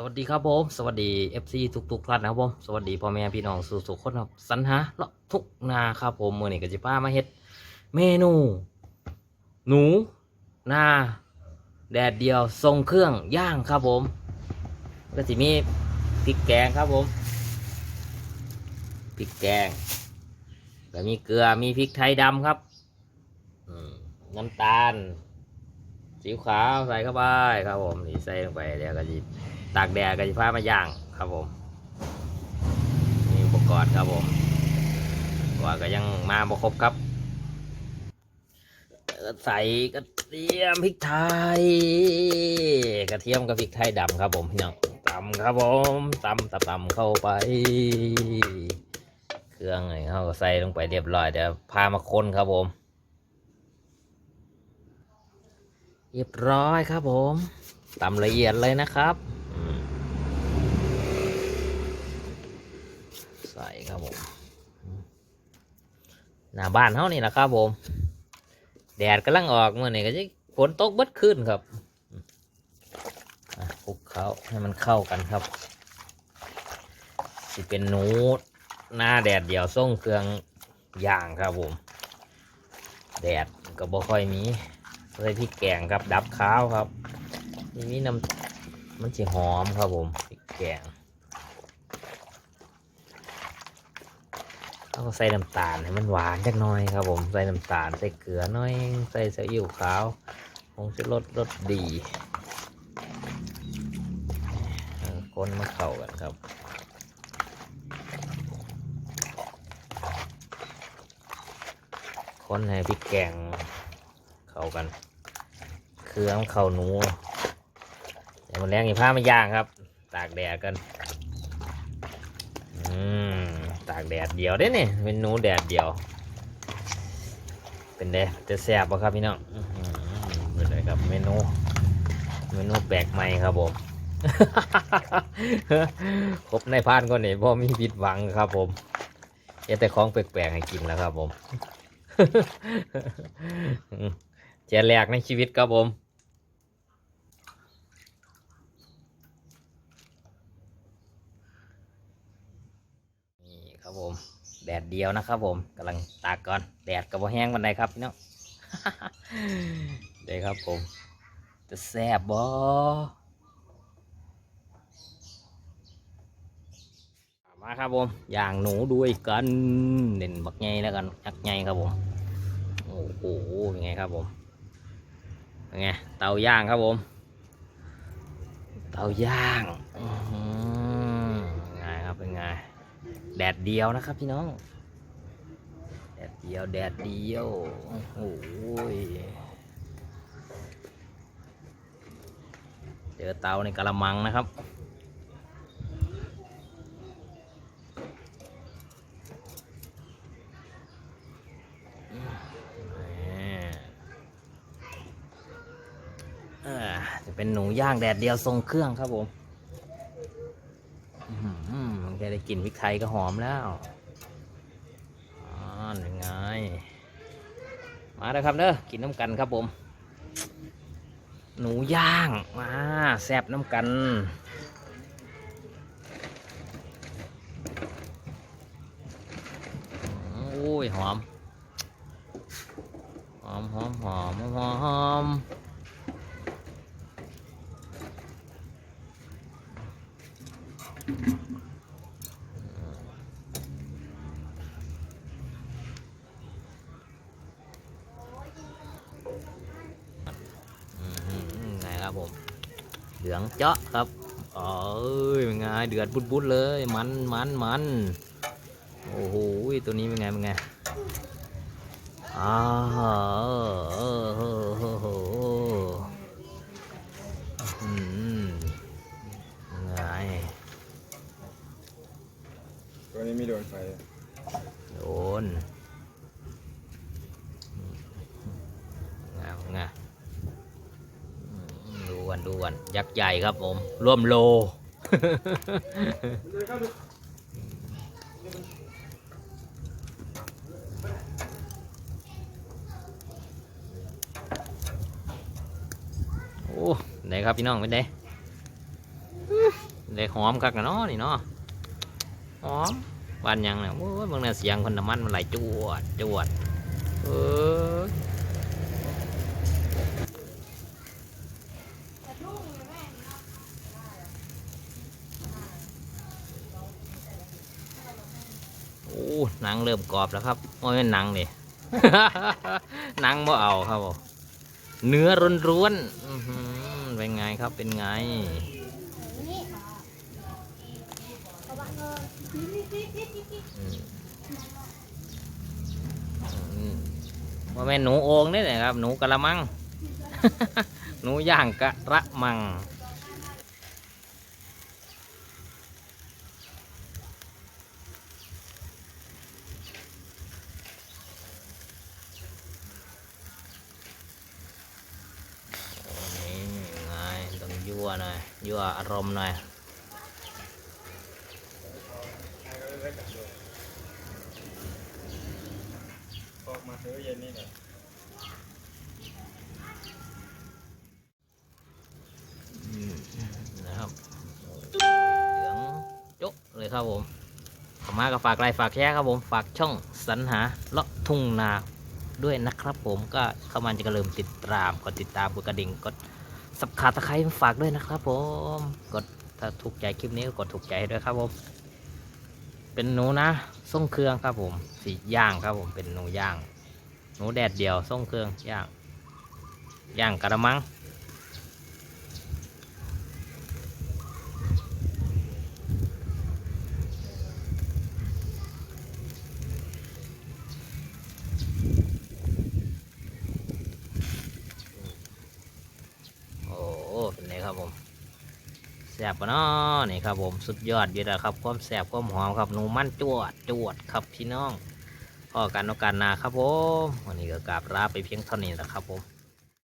สวัสดีครับผม สวัสดี FC ทุกทุกๆท่านนะครับผม สวัสดีพ่อแม่พี่น้องสู่สุขคนครับสรรหาเลาะทุกนาครับผมมือนี้ก็จะพามาเฮ็ดเมนู หนูนาแดดเดียวทรงเครื่องย่างครับผมก็จะมีพริกแกงครับผมพริกแกงก็มีเกลือมีพริกไทยดำครับน้ำตาลสีขาวใส่เข้าไปครับผมนี่ใส่ลงไปเดี๋ยวก็จะ ตากแดดก็จะพามาย่างครับผมนี่อุปกรณ์ครับผมว่าก็ยังมาบ่ครบครับใส่กระเทียมพริกไทย กระเทียมกับพริกไทยดำครับผมพี่น้องตำครับผมตำตำตำเข้าไป เครื่องอะไรเขาก็ใส่ลงไปเรียบร้อยเดี๋ยวพามาคนครับผม เรียบร้อยครับผมตำละเอียดเลยนะครับอืม ใส่ครับผมหน้าบ้านเขานี่แหละครับผม แดดกำลังออกเมื่อนี่ก็จะฝนตกบดขึ้นครับคลุกเขาให้มันเข้ากันครับสิเป็นนูดหน้าแดดเดียวส่งเครื่องย่างครับผม แดดก็บ่ค่อยมีใส่พริกแกงครับดับข้าวครับทีนี้น้ำมันจะหอมครับผมพริกแกง แล้วก็ใส่น้ำตาลให้มันหวานจักหน่อยครับผมใส่น้ำตาลใส่เกลือน่อยใส่ซีอิ๊วขาวคงจะรสรสดีคนมาเข้ากันครับคนให้พริกแกงเข้ากันเครื่องเข่าหนูเดี๋ยวมันแรงอีผ้ามาย่างครับ ตากแดดกัน อืม ตากแดดเดียวได้เนี่ยเป็นหนูแดดเดียว เป็นเดจะแซ่บปะครับพี่น้องอื้อหือเป็นเลยครับเมนูเมนูแปลกใหม่ครับผมครบในพานก็เนี่ยพ่มีผิดหวังครับผมเฮ็ดแต่ของแปลกๆให้กินแล้วครับผมเจอแรกในชีวิตครับผม นี่ ครับผม แดดเดียวนะครับผมกำลังตากก่อน แดดกับว่าแห้งวันใดครับพี่น้องเดี๋ยวครับผม จะแซ่บบ่มาครับผมย่างหนูด้วยกัน เด่นบักไงแล้วกันยักษ์ไงครับผม โอ้โหเป็นไงครับผมเป็นไง เตาย่างครับผม เตาย่าง อื้อหือเป็นไงครับเป็นไง แดดเดียวนะครับพี่น้อง แดดเดียวแดดเดียว โอ้โหเจอเตาในกระมังนะครับเอ่อจะเป็นหนูย่างแดดเดียวทรงเครื่องครับผม ได้กลิ่นพริกไทยก็หอมแล้วอ๋อยังไง มาแล้วครับเด้อกินน้ำกันครับผม หนูย่างมาแซ่บน้ำกันโอ้ยหอม หอมหอมหอมหอมหอม อืมไงครับผม เห ลืองเจาะครับเอ้ยเป็นไงเดือดบุดๆเลย มันมันมันโอ้โหตัวนี้เป็นไงเป็นไงอ้าวเออเออเออเป็นไงตัวนี้ไม่โดนไฟ โดนงามงาม ดูกันยักษ์ใหญ่ครับผมร่วมโล โอ้ไหนครับพี่น้องเป็นไงได้หอมคักนะเนาะนี่เนาะหอมบานยังเนี่ยโอ้ยบางเนี่ยเสียงคนน้ำมันมันไหลจวดจวดเออโอ้ หนังเริ่มกรอบแล้วครับโอ้ยหนังนี่ หนังบ่เอาครับผมเนื้อร้วนๆเป็นไงครับเป็นไงอืมอืมว่าแม่หนูโอ่งนี่แหละครับ หนูกะละมัง หนูย่างกะระมัง นี่ไงต้องยั่ว หน่อยยั่วอารมณ์หน่อยออกมาเถอะเย็นนี่แหละอืมนะครับเหลืองโจ๊ะเลยครับผมขอมาก็ฝากไลค์ฝากแชร์ครับผม ฝากช่องสรรหาเลาะทุ่งนาด้วยนะครับผมก็เข้ามาจะกระเริ่มติดตาม กดติดตามกดกระดิ่งกด สับขาตะไคร้ฝากด้วยนะครับผม กดถ้าถูกใจคลิปนี้ก็กดถูกใจด้วยครับผม เป็นหนูนะส่งเครื่องครับผมสีย่างครับผมเป็นหนูย่าง หนูแดดเดียวส่งเครื่องย่างย่างกระมัง เป็นไงครับผมแสบปะเนาะนี่ครับผมสุดยอดอยู่แล้วครับความแสบความหอมครับหนูมันจวดจวดครับพี่น้องพอกันโอกาสหนาครับผมวันนี้ก็กราบลาไปเพียงเท่านี้แหละครับผม